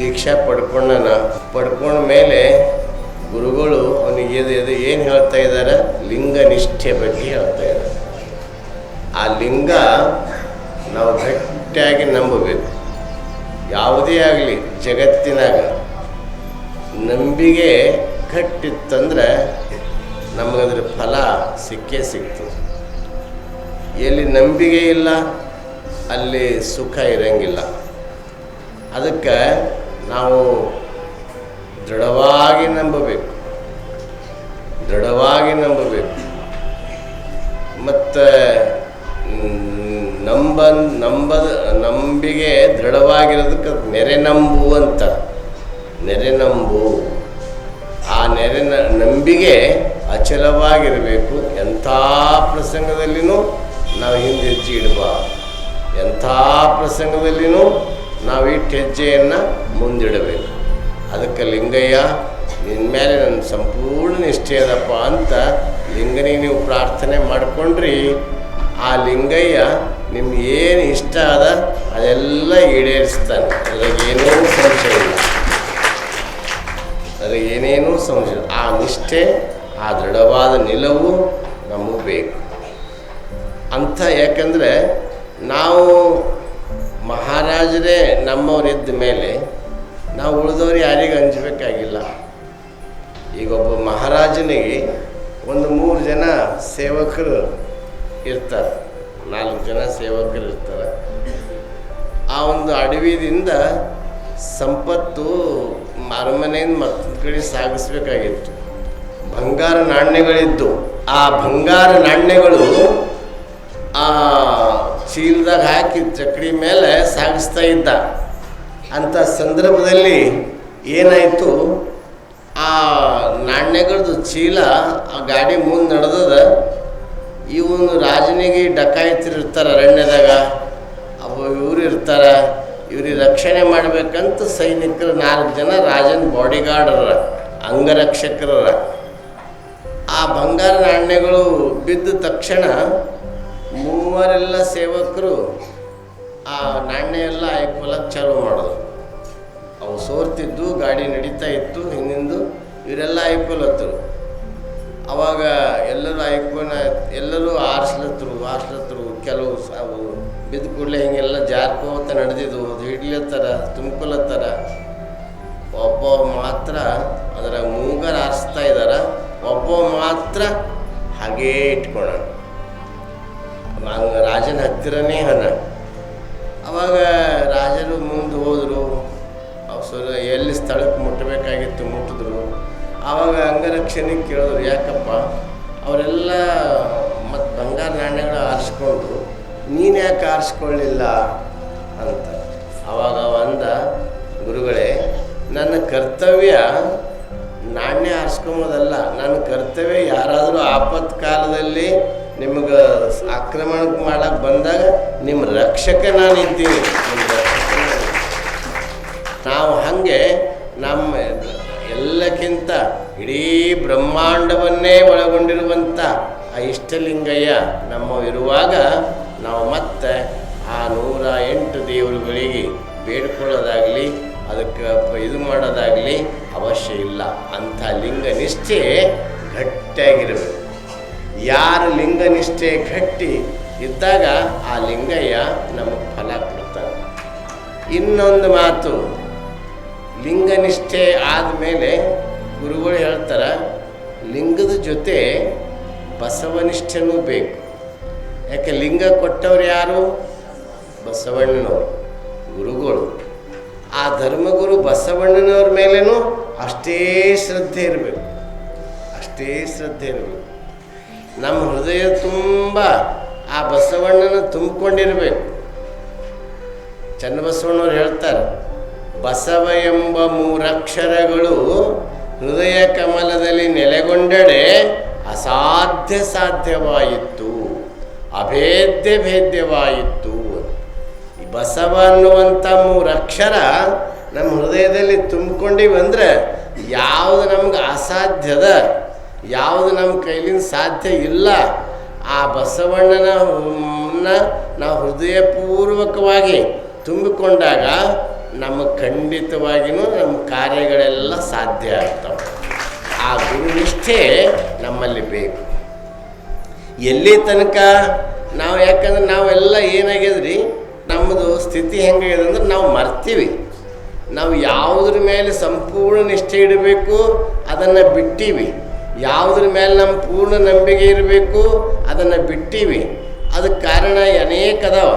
ದೀಕ್ಷಾ ಪಡ್ಕೊಂಡನ. ಪಡ್ಕೊಂಡ ಮೇಲೆ ಗುರುಗಳು ಅವನಿಗೆ ಎದು ಏನು ಹೇಳ್ತಾ ಇದ್ದಾರೆ ಲಿಂಗ ನಿಷ್ಠೆ ಬಗ್ಗೆ ಹೇಳ್ತಾ ಇದ್ದಾರೆ ಆ ಲಿಂಗ ನಾವು ಗಟ್ಟಿಯಾಗಿ ನಂಬಬೇಕು. ಯಾವುದೇ ಆಗಲಿ, ಜಗತ್ತಿನಾಗ ನಂಬಿಕೆ ಕಟ್ಟಿತ್ತಂದ್ರೆ ನಮಗದ್ರ ಫಲ ಸಿಕ್ಕೇ ಸಿಕ್ತು. ಎಲ್ಲಿ ನಂಬಿಕೆ ಇಲ್ಲ, ಅಲ್ಲಿ ಸುಖ ಇರಂಗಿಲ್ಲ. ಅದಕ್ಕೆ ನಾವು ದೃಢವಾಗಿ ನಂಬಬೇಕು. ದೃಢವಾಗಿ ನಂಬಬೇಕು. ಮತ್ತು ನಂಬ ನಂಬದ ನಂಬಿಕೆ ದೃಢವಾಗಿರೋದಕ್ಕೆ ನೆರೆ ನಂಬು ಅಂತ. ನೆರೆ ನಂಬು. ಆ ನೆರೆ ನಂಬಿಕೆ ಅಚಲವಾಗಿರಬೇಕು. ಎಂಥ ಪ್ರಸಂಗದಲ್ಲಿನೂ ನಾವು ಹಿಂದೆ ಹೆಜ್ಜೆ ಇಡಬಾರ್ದು. ಎಂಥ ಪ್ರಸಂಗದಲ್ಲಿನೂ ನಾವು ಇಟ್ಟು ಹೆಜ್ಜೆಯನ್ನು ಮುಂದಿಡಬೇಕು. ಅದಕ್ಕೆ ಲಿಂಗಯ್ಯ ನಿನ್ನ ಮೇಲೆ ನನ್ನ ಸಂಪೂರ್ಣ ನಿಷ್ಠೆ ಅದಪ್ಪ ಅಂತ ಲಿಂಗನಿಗೆ ನೀವು ಪ್ರಾರ್ಥನೆ ಮಾಡಿಕೊಂಡ್ರಿ. ಆ ಲಿಂಗಯ್ಯ ನಿಮ್ಗೆ ಏನು ಇಷ್ಟ ಅದ ಅದೆಲ್ಲ ಈಡೇರಿಸ್ತಾನೆ. ಅದ್ರಾಗ ಏನೇನು ಸಂಶಯ ಇಲ್ಲ. ಅದ್ರಾಗ ಏನೇನೂ ಸಂಶಯ ಆ ನಿಷ್ಠೆ, ಆ ದೃಢವಾದ ನಿಲುವು ನಮಗೆ ಬೇಕು. ಅಂಥ ಯಾಕಂದರೆ ನಾವು ಮಹಾರಾಜರೇ ನಮ್ಮವರಿದ್ದ ಮೇಲೆ ನಾವು ಉಳಿದವ್ರು ಯಾರಿಗೂ ಹಂಚಬೇಕಾಗಿಲ್ಲ. ಈಗ ಒಬ್ಬ ಮಹಾರಾಜನಿಗೆ ಒಂದು ಮೂರು ಜನ ಸೇವಕರು ಇರ್ತಾರೆ. ನಾಲ್ಕು ಜನ ಸೇವಕರು ಇರ್ತಾರೆ. ಆ ಒಂದು ಅಡವಿದಿಂದ ಸಂಪತ್ತು ಅರಮನೆಯಿಂದ ಮತ್ತೊಂದು ಕಡೆ ಸಾಗಿಸ್ಬೇಕಾಗಿತ್ತು. ಬಂಗಾರ ನಾಣ್ಯಗಳಿದ್ದು. ಆ ಬಂಗಾರ ನಾಣ್ಯಗಳು ಆ ಚೀಲದಾಗ ಹಾಕಿ ಚಕ್ಡಿ ಮೇಲೆ ಸಾಗಿಸ್ತಾ ಇದ್ದ. ಅಂಥ ಸಂದರ್ಭದಲ್ಲಿ ಏನಾಯಿತು? ಆ ನಾಣ್ಯಗಳದ್ದು ಚೀಲ ಆ ಗಾಡಿ ಮುಂದೆ ನಡೆದದ. ಇವನು ರಾಜನಿಗೆ ಡಕಾಯಿತರು ಇರ್ತಾರೆ ಅರಣ್ಯದಾಗ. ಅವ ಇವರು ಇರ್ತಾರೆ. ಇವ್ರಿಗೆ ರಕ್ಷಣೆ ಮಾಡಬೇಕಂತ ಸೈನಿಕರು ನಾಲ್ಕು ಜನ ರಾಜನ ಬಾಡಿಗಾರ್ಡರ ಅಂಗರಕ್ಷಕರ ಆ ಬಂಗಾರ ನಾಣ್ಯಗಳು ಬಿದ್ದ ತಕ್ಷಣ ಮೂವರೆಲ್ಲ ಸೇವಕರು ಆ ನಾಣ್ಯ ಎಲ್ಲ ಆಯ್ಕೊಳಕ್ಕೆ ಚಾಲು ಮಾಡೋದು ಅವು ಸೋರ್ತಿದ್ದು, ಗಾಡಿ ನಡೀತಾ ಇತ್ತು, ಹಿಂದಿಂದು ಇವರೆಲ್ಲ ಆಯ್ಕೊಲತ್ತರು ಅವಾಗ ಎಲ್ಲರೂ ಆಯ್ಕೊನ ಎಲ್ಲರೂ ಆರಿಸ್ಲತ್ತರು ಆರಿಸ್ಲತ್ರು ಕೆಲವು ಅವು ಬಿದ್ದ ಕೂಡಲೇ ಹಿಂಗೆಲ್ಲ ಜಾರ್ಕೋತ ನಡೆದಿದ್ದು ಅದು ಹಿಡ್ಲತ್ತಾರ ತುಂಬ್ಕೊಲತ್ತಾರ ಒಬ್ಬ ಮಾತ್ರ ಅದರ ಮೂಗರ ಆರಿಸ್ತಾ ಇದ್ದಾರ ಒಬ್ಬ ಮಾತ್ರ ಹಾಗೇ ಇಟ್ಕೊಳ್ಳೋಣ ರಾಜನ ಹತ್ತಿರನೇ ಹಣ ಅವಾಗ ರಾಜರು ಮುಂದೆ ಹೋದರು ಅವಸರ ಎಲ್ಲಿ ಸ್ಥಳಕ್ಕೆ ಮುಟ್ಟಬೇಕಾಗಿತ್ತು ಮುಟ್ಟಿದ್ರು. ಆವಾಗ ಅಂಗರಕ್ಷಣೆ ಕೇಳಿದ್ರು, ಯಾಕಪ್ಪ? ಅವರೆಲ್ಲ ಮತ್ತು ಬಂಗಾರ ನಾಣ್ಯಗಳು ಆರಿಸ್ಕೊಂಡ್ರು. ನೀನು ಯಾಕೆ ಆರಿಸ್ಕೊಳ್ಳಿಲ್ಲ ಅಂತ. ಅವ ಅಂದ, ಗುರುಗಳೇ, ನನ್ನ ಕರ್ತವ್ಯ ನಾಣ್ಯ ಆರಿಸ್ಕೊಂಬೋದಲ್ಲ ನನ್ನ ಕರ್ತವ್ಯ ಯಾರಾದರೂ ಆಪತ್ ಕಾಲದಲ್ಲಿ ನಿಮಗೆ ಆಕ್ರಮಣ ಮಾಡಕ್ಕೆ ಬಂದಾಗ ನಿಮ್ಮ ರಕ್ಷಕ ನಾನು ಇದ್ದೀನಿ. ನಾವು ಹಾಗೆ ನಮ್ಮ ಎಲ್ಲಕ್ಕಿಂತ ಇಡೀ ಬ್ರಹ್ಮಾಂಡವನ್ನೇ ಒಳಗೊಂಡಿರುವಂಥ ಆ ಇಷ್ಟಲಿಂಗಯ್ಯ ನಮ್ಮ ಇರುವಾಗ ನಾವು ಮತ್ತೆ ಆ ನೂರ ಎಂಟು ದೇವರುಗಳಿಗೆ ಬೇಡ್ಕೊಳ್ಳೋದಾಗಲಿ, ಅದಕ್ಕೆ ಇದು ಮಾಡೋದಾಗಲಿ ಅವಶ್ಯ ಇಲ್ಲ. ಅಂಥ ಲಿಂಗ ನಿಷ್ಠೆ ಗಟ್ಟಿಯಾಗಿರಬೇಕು. ಯಾರ ಲಿಂಗ ನಿಷ್ಠೆ ಗಟ್ಟಿ ಇದ್ದಾಗ ಆ ಲಿಂಗಯ್ಯ ನಮಗೆ ಫಲ ಕೊಡ್ತಾನೆ. ಇನ್ನೊಂದು ಮಾತು ಲಿಂಗನಿಷ್ಠೆ ಆದಮೇಲೆ ಗುರುಗಳು ಹೇಳ್ತಾರೆ, ಲಿಂಗದ ಜೊತೆ ಬಸವನಿಷ್ಠೆನೂ ಬೇಕು. ಯಾಕೆ ಲಿಂಗ ಕೊಟ್ಟವ್ರು ಯಾರು? ಬಸವಣ್ಣನವರು, ಗುರುಗಳು. ಆ ಧರ್ಮಗುರು ಬಸವಣ್ಣನವ್ರ ಮೇಲೇನೂ ಅಷ್ಟೇ ಶ್ರದ್ಧೆ ಇರಬೇಕು. ಅಷ್ಟೇ ಶ್ರದ್ಧೆ ಇರಬೇಕು. ನಮ್ಮ ಹೃದಯ ತುಂಬ ಆ ಬಸವಣ್ಣನ ತುಂಬಿಕೊಂಡಿರಬೇಕು. ಚನ್ನಬಸವಣ್ಣವ್ರು ಹೇಳ್ತಾರೆ, ಬಸವ ಎಂಬ ಮೂರಕ್ಷರಗಳು ಹೃದಯ ಕಮಲದಲ್ಲಿ ನೆಲೆಗೊಂಡಡೆ ಅಸಾಧ್ಯ ಸಾಧ್ಯವಾಯಿತು, ಅಭೇದ್ಯ ಭೇದ್ಯವಾಯಿತು ಈ ಬಸವ ಅನ್ನುವಂಥ ಮೂರಕ್ಷರ ನಮ್ಮ ಹೃದಯದಲ್ಲಿ ತುಂಬಿಕೊಂಡಿವಂದ್ರೆ ಯಾವುದು ನಮ್ಗೆ ಅಸಾಧ್ಯದ ಯಾವುದು ನಮ್ಮ ಕೈಲಿಂದ ಸಾಧ್ಯ ಇಲ್ಲ. ಆ ಬಸವಣ್ಣನ ನಾವು ಹೃದಯಪೂರ್ವಕವಾಗಿ ತುಂಬಿಕೊಂಡಾಗ ನಮಗೆ ಖಂಡಿತವಾಗಿಯೂ ನಮ್ಮ ಕಾರ್ಯಗಳೆಲ್ಲ ಸಾಧ್ಯ ಆಗ್ತವೆ. ಆ ಗುರುನಿಷ್ಠೆ ನಮ್ಮಲ್ಲಿ ಬೇಕು. ಎಲ್ಲಿ ತನಕ ನಾವು ಯಾಕಂದ್ರೆ ನಾವೆಲ್ಲ ಏನಾಗಿದ್ರಿ? ನಮ್ಮದು ಸ್ಥಿತಿ ಹೆಂಗಾಗಿದೆ ಅಂದ್ರೆ ನಾವು ಮರ್ತೀವಿ. ನಾವು ಯಾವುದ್ರ ಮೇಲೆ ಸಂಪೂರ್ಣ ನಿಷ್ಠೆ ಇಡಬೇಕು, ಅದನ್ನು ಬಿಟ್ಟೀವಿ. ಯಾವುದ್ರ ಮೇಲೆ ನಮ್ಮ ಪೂರ್ಣ ನಂಬಿಕೆ ಇರಬೇಕು, ಅದನ್ನು ಬಿಟ್ಟೀವಿ. ಅದಕ್ಕೆ ಕಾರಣ ಅನೇಕ ಅದಾವ.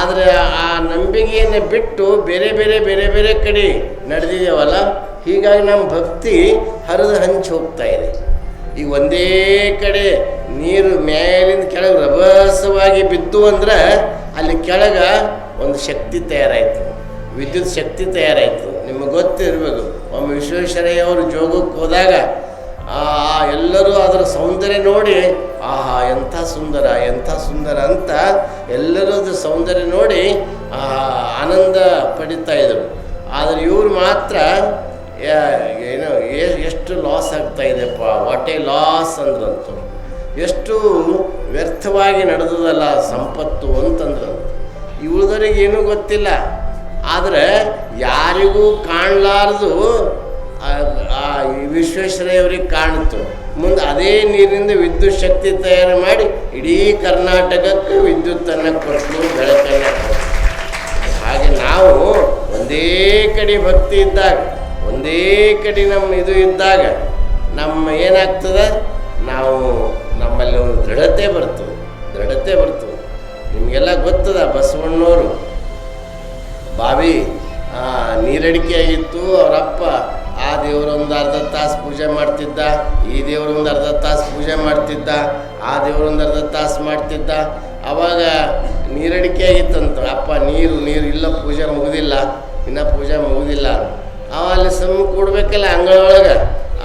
ಆದರೆ ಆ ನಂಬಿಕೆಯನ್ನು ಬಿಟ್ಟು ಬೇರೆ ಬೇರೆ ಬೇರೆ ಬೇರೆ ಕಡೆ ನಡೆದಿದ್ದೇವಲ್ಲ ಹೀಗಾಗಿ ನಮ್ಮ ಭಕ್ತಿ ಹರಿದು ಹಂಚಿ ಹೋಗ್ತಾ ಇದೆ. ಈಗ ಒಂದೇ ಕಡೆ ನೀರು ಮೇಲಿಂದ ಕೆಳಗೆ ರಭಸವಾಗಿ ಬಿದ್ದು ಅಂದ್ರೆ ಅಲ್ಲಿ ಕೆಳಗೆ ಒಂದು ಶಕ್ತಿ ತಯಾರಾಯಿತು. ವಿದ್ಯುತ್ ಶಕ್ತಿ ತಯಾರಾಯಿತು. ನಿಮಗೆ ಗೊತ್ತಿರಬೇಕು ಒಮ್ಮೆ ವಿಶ್ವೇಶ್ವರಯ್ಯ ಅವರು ಜೋಗಕ್ಕೆ ಹೋದಾಗ ಆ, ಎಲ್ಲರೂ ಅದರ ಸೌಂದರ್ಯ ನೋಡಿ, ಆಹಾ, ಎಂಥ ಸುಂದರ ಎಂಥ ಸುಂದರ ಅಂತ ಎಲ್ಲರೂ ಅದ್ರ ಸೌಂದರ್ಯ ನೋಡಿ ಆನಂದ ಪಡಿತಾ ಇದ್ದರು. ಆದರೆ ಇವರು ಮಾತ್ರ ಏನು ಎಷ್ಟು ಲಾಸ್ ಆಗ್ತಾ ಇದೆಪ್ಪ ವಾಟ್ ಎ ಲಾಸ್ ಅಂದ್ರಂತು. ಎಷ್ಟು ವ್ಯರ್ಥವಾಗಿ ನಡೆದದಲ್ಲ ಸಂಪತ್ತು ಅಂತಂದ್ರು ಇವ್ರದವ್ರಿಗೆ ಏನೂ ಗೊತ್ತಿಲ್ಲ. ಆದರೆ ಯಾರಿಗೂ ಕಾಣಲಾರ್ದು ವಿಶ್ವೇಶ್ವರಯ್ಯವ್ರಿಗೆ ಕಾಣ್ತು ಮುಂದೆ ಅದೇ ನೀರಿನಿಂದ ವಿದ್ಯುತ್ ಶಕ್ತಿ ತಯಾರು ಮಾಡಿ ಇಡೀ ಕರ್ನಾಟಕಕ್ಕೆ ವಿದ್ಯುತ್ತನ್ನು ಕೊಟ್ಟು ಬೆಳಕನ್ನು ಹಾಗೆ ನಾವು ಒಂದೇ ಕಡೆ ಭಕ್ತಿ ಇದ್ದಾಗ, ಒಂದೇ ಕಡೆ ನಮ್ಮ ಇದು ಇದ್ದಾಗ ನಮ್ಮ ಏನಾಗ್ತದೆ? ನಾವು ನಮ್ಮಲ್ಲಿ ಒಂದು ದೃಢತೆ ಬರ್ತದೆ ದೃಢತೆ ಬರ್ತದೆ. ನಿಮಗೆಲ್ಲ ಗೊತ್ತದ, ಬಸವಣ್ಣವರು ಬಾವಿ ನೀರಡಿಕೆ ಆಗಿತ್ತು ಅವರಪ್ಪ ಆ ದೇವರೊಂದು ಅರ್ಧ ತಾಸು ಪೂಜೆ ಮಾಡ್ತಿದ್ದ, ಈ ದೇವರೊಂದು ಅರ್ಧ ತಾಸು ಪೂಜೆ ಮಾಡ್ತಿದ್ದ, ಆ ದೇವರೊಂದು ಅರ್ಧ ತಾಸು ಮಾಡ್ತಿದ್ದ. ಅವಾಗ ನೀರಡಿಕೆ ಆಗಿತ್ತಂತ ಅಪ್ಪ, ನೀರು ನೀರು, ಇಲ್ಲ, ಪೂಜೆ ಮುಗಿದಿಲ್ಲ, ಇನ್ನ ಪೂಜೆ ಮುಗಿದಿಲ್ಲ ಅಲ್ಲಿ ಸಮ ಕೂಡಬೇಕಲ್ಲ ಅಂಗಳೊಳಗೆ.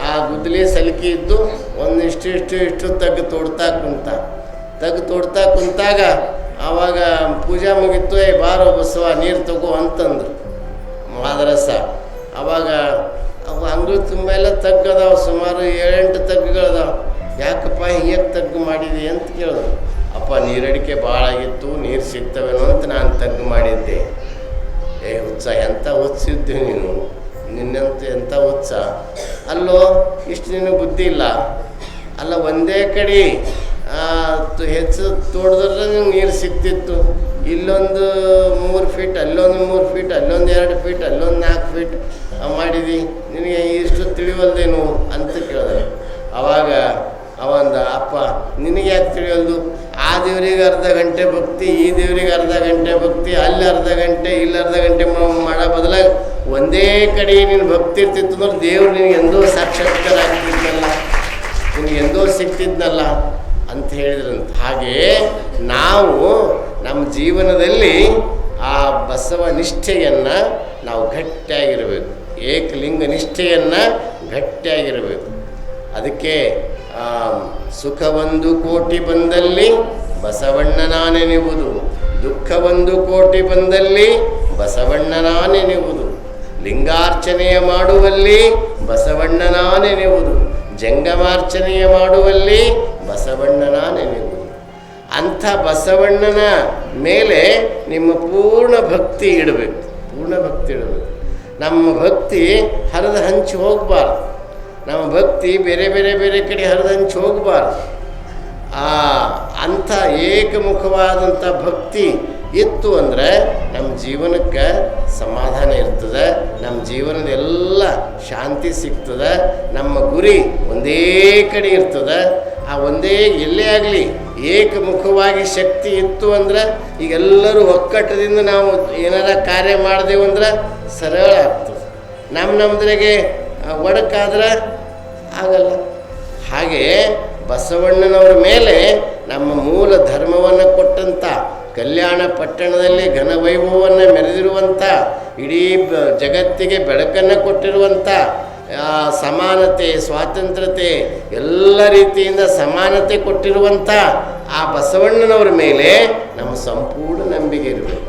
ಆ ಗುದ್ದಲಿ ಸಲಿಕೆ ಇದ್ದು ಒಂದಿಷ್ಟು ಇಷ್ಟು ಇಷ್ಟು ಇಷ್ಟು ತಗ್ಗು ತೋಡ್ತಾ ಕುಂತ. ತಗ್ಗು ತೊಡ್ತಾ ಕುಂತಾಗ ಆವಾಗ ಪೂಜೆ ಮುಗಿತು, ಏ ಬಾರೋ ಬಸವ, ನೀರು ತಗೋ ಅಂತಂದ್ರು. ಮಾದರಸ. ಅವಾಗ ಅವು ಮೇಲೆ ತಗ್ಗದಾವ, ಸುಮಾರು ಏಳೆಂಟು ತಗ್ಗುಗಳದಾವ. ಯಾಕಪ್ಪ ಹೀಗೆ ತಗ್ಗು ಮಾಡಿದೆ ಅಂತ ಕೇಳಿದ್ರು ಅಪ್ಪ, ನೀರಡಿಕೆ ಭಾಳ ಆಗಿತ್ತು, ನೀರು ಸಿಗ್ತವೇನೋ ಅಂತ ನಾನು ತಗ್ಗು ಮಾಡಿದ್ದೆ. ಏ, ಹುಚ್ಚ ಎಂಥ ಹುಚ್ಚಿದ್ದೆ ನೀನು? ನಿನ್ನಂತ ಎಂಥ ಹುಚ್ಚ? ಅಲ್ಲೋ, ಇಷ್ಟು ನಿನಗೆ ಬುದ್ಧಿ ಇಲ್ಲ? ಅಲ್ಲ, ಒಂದೇ ಕಡೆ ಹೆಚ್ಚು ತೋಡಿದ್ರೆ ನಿಮ್ಗೆ ನೀರು ಸಿಗ್ತಿತ್ತು. ಇಲ್ಲೊಂದು ಮೂರು ಫೀಟ್ ಅಲ್ಲೊಂದು ಮೂರು ಫೀಟ್ ಅಲ್ಲೊಂದು ಎರಡು ಫೀಟ್ ಅಲ್ಲೊಂದು ನಾಲ್ಕು ಫೀಟ್ ಮಾಡಿದಿ, ನಿನಗೆ ಇಷ್ಟು ತಿಳಿವಲ್ದೇನು ಅಂತ ಕೇಳಿದೆ. ಆವಾಗ ಅವಂದ ಅಪ್ಪ, ನಿನಗೆ ಯಾಕೆ ತಿಳಿಯಲ್ದು ಆ ದೇವರಿಗೆ ಅರ್ಧ ಗಂಟೆ ಭಕ್ತಿ, ಈ ದೇವರಿಗೆ ಅರ್ಧ ಗಂಟೆ ಭಕ್ತಿ, ಅಲ್ಲಿ ಅರ್ಧ ಗಂಟೆ, ಇಲ್ಲಿ ಅರ್ಧ ಗಂಟೆ ಮಾಡೋ ಬದಲಾಗಿ ಒಂದೇ ಕಡೆ ನೀನು ಭಕ್ತಿ ಇರ್ತಿತ್ತು ಅಂದ್ರೆ ದೇವ್ರು ನಿನಗೆ ಎಂದೋ ಸಾಕ್ಷಾತ್ಕಾರ ಆಗ್ತಿದ್ನಲ್ಲ ನಿನಗೆ ಎಂದೋ ಸಿಗ್ತಿದ್ನಲ್ಲ ಅಂತ ಹೇಳಿದ್ರಂತ. ಹಾಗೆ ನಾವು ನಮ್ಮ ಜೀವನದಲ್ಲಿ ಆ ಬಸವ ನಿಷ್ಠೆಯನ್ನು ನಾವು ಗಟ್ಟಿಯಾಗಿರಬೇಕು. ಏಕಲಿಂಗ ನಿಷ್ಠೆಯನ್ನು ಗಟ್ಟಿಯಾಗಿರಬೇಕು. ಅದಕ್ಕೆ ಸುಖ ಸುಖವೊಂದು ಕೋಟಿ ಬಂದಲ್ಲಿ ಬಸವಣ್ಣನ ದುಃಖ ದುಃಖವೊಂದು ಕೋಟಿ ಬಂದಲ್ಲಿ ಬಸವಣ್ಣನಾನೆನೆಯುವುದು ಲಿಂಗಾರ್ಚನೆಯ ಮಾಡುವಲ್ಲಿ ಬಸವಣ್ಣನ ನೆನೆಯುವುದು ಜಂಗಮಾರ್ಚನೆಯ ಮಾಡುವಲ್ಲಿ ಬಸವಣ್ಣನ ನೆನೆಯುವುದು ಅಂಥ ಬಸವಣ್ಣನ ಮೇಲೆ ನಿಮ್ಮ ಪೂರ್ಣ ಭಕ್ತಿ ಇಡಬೇಕು. ಪೂರ್ಣ ಭಕ್ತಿ ಇಡಬೇಕು. ನಮ್ಮ ಭಕ್ತಿ ಹರಿದು ಹಂಚಿ ಹೋಗಬಾರ್ದು. ನಮ್ಮ ಭಕ್ತಿ ಬೇರೆ ಬೇರೆ ಬೇರೆ ಕಡೆ ಹರಿದು ಹಂಚಿ ಹೋಗಬಾರ್ದು. ಆ ಅಂಥ ಏಕಮುಖವಾದಂಥ ಭಕ್ತಿ ಇತ್ತು ಅಂದರೆ ನಮ್ಮ ಜೀವನಕ್ಕೆ ಸಮಾಧಾನ ಇರ್ತದೆ, ನಮ್ಮ ಜೀವನದ ಎಲ್ಲ ಶಾಂತಿ ಸಿಗ್ತದೆ, ನಮ್ಮ ಗುರಿ ಒಂದೇ ಕಡೆ ಇರ್ತದೆ. ಆ ಒಂದೇ ಎಲ್ಲೇ ಆಗಲಿ ಏಕಮುಖವಾಗಿ ಶಕ್ತಿ ಇತ್ತು ಅಂದ್ರೆ ಈಗೆಲ್ಲರೂ ಒಕ್ಕಟ್ಟದಿಂದ ನಾವು ಏನಾರ ಕಾರ್ಯ ಮಾಡಿದೆವು ಅಂದ್ರೆ ಸರಳ ಆಗ್ತದೆ ನಮ್ಮ ನಮ್ಮದ್ರಾಗೆ ಒಡಕಾದ್ರೆ ಆಗಲ್ಲ. ಹಾಗೆ ಬಸವಣ್ಣನವರ ಮೇಲೆ ನಮ್ಮ ಮೂಲ ಧರ್ಮವನ್ನು ಕೊಟ್ಟಂಥ ಕಲ್ಯಾಣ ಪಟ್ಟಣದಲ್ಲಿ ಘನವೈಭವವನ್ನು ಮೆರೆದಿರುವಂಥ ಇಡೀ ಜಗತ್ತಿಗೆ ಬೆಳಕನ್ನು ಕೊಟ್ಟಿರುವಂಥ ಸಮಾನತೆ ಸ್ವಾತಂತ್ರ್ಯತೆ ಎಲ್ಲ ರೀತಿಯಿಂದ ಸಮಾನತೆ ಕೊಟ್ಟಿರುವಂಥ ಆ ಬಸವಣ್ಣನವರ ಮೇಲೆ ನಮ್ಮ ಸಂಪೂರ್ಣ ನಂಬಿಕೆ ಇರಬೇಕು.